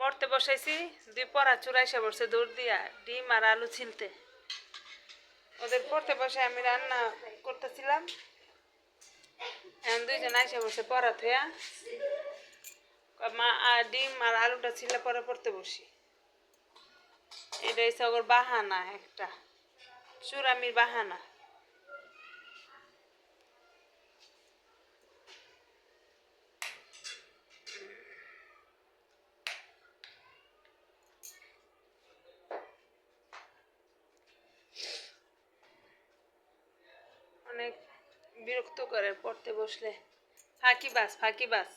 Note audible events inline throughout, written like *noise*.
পড়তে বসাইছি, দুই পড়া চুরাইসে বসে দৌড় দিয়া, ডিম আর আলু ছিলতে ওদের পড়তে বসে আমি রান্না করতেছিলাম। এখন দুইজন আইসে বসে পড়া মা ডিম আর আলুটা ছিলে পরে পড়তে বসি এটা হচ্ছে ওর বাহানা একটা চুরামির বাহানা অনেক বিরক্ত করে পড়তে বসলে। ফাঁকি বাস ফাঁকি বাস।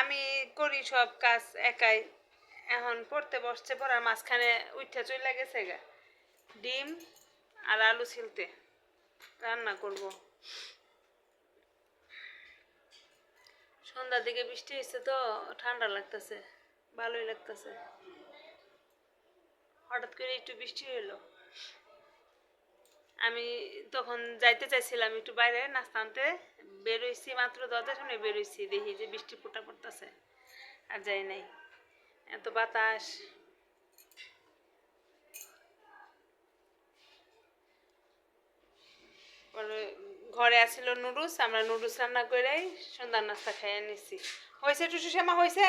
আমি করি সব কাজ একাই। এখন পড়তে বসছে, পড়ার মাঝখানে উঠে চলে গেছে গা। ডিম আর আলু ছিলতে। রান্না করব। সন্ধ্যার দিকে বৃষ্টি হচ্ছে তো, ঠান্ডা লাগতেছে, ভালোই লাগতেছে। হঠাৎ করে একটু বৃষ্টি হলো আমি তখন যাইতে চাইছিলাম একটু বাইরে, নাস্তা আনতে। বেরোইছি মাত্র দরজার সামনে, বেরোইছি, দেখি যে বৃষ্টি ফোটা পড়তেছে, আর যাই নাই। এত বাতাস। ঘরে আসছিল নুডলস, আমরা নুডলস রান্না করেই সন্ধ্যার নাস্তা খাইয়ে নিছি। হয়েছে টুসু শ্যামা হয়েছে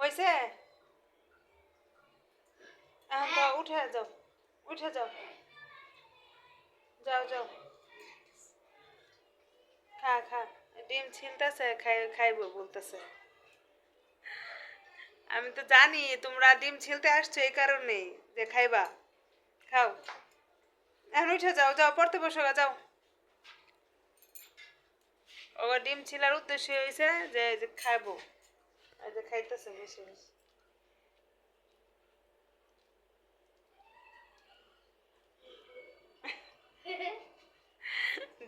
হয়েছে উঠে যাও উঠে যাও। যাও যাও। খা খা। ডিম ছিলতেছে খাই, খাইবো বলতেছে। আমি তো জানি তোমরা ডিম ছিলতে আসছো এই কারণে যে খাইবা। খাও। এখন উঠে যাও যাও, পড়তে বসো যাও। ও ডিম ছিলার উদ্দেশ্য হয়েছে যে খাইবো। এই যে খাইতেছে বেশি বেশি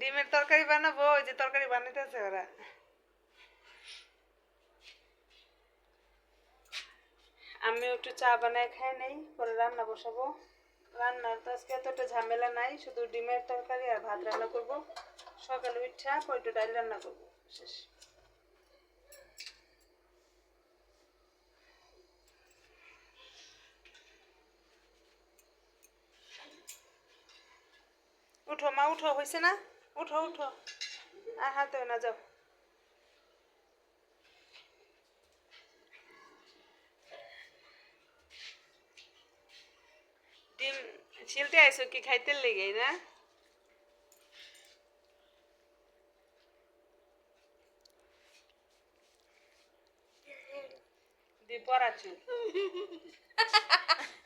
ডিমের তরকারি বানাবো, ওই যে তরকারি বানাইতেছে ওরা। আমি একটু চা বানাই খাই নেই, পরে রান্না বসাবো। রান্নার তো আজকে এতটা ঝামেলা নাই, শুধু ডিমের তরকারি আর ভাত রান্না করব। সকালে উঠা একটু ডাল রান্না করব, শেষ। উঠো মা, উঠো হয়েছে না? উঠো উঠো। আর হাতে না যাও। ডিম ছিলতে আইসো কি খাইতে লেগে না? দি পড়াচ্ছু। *laughs*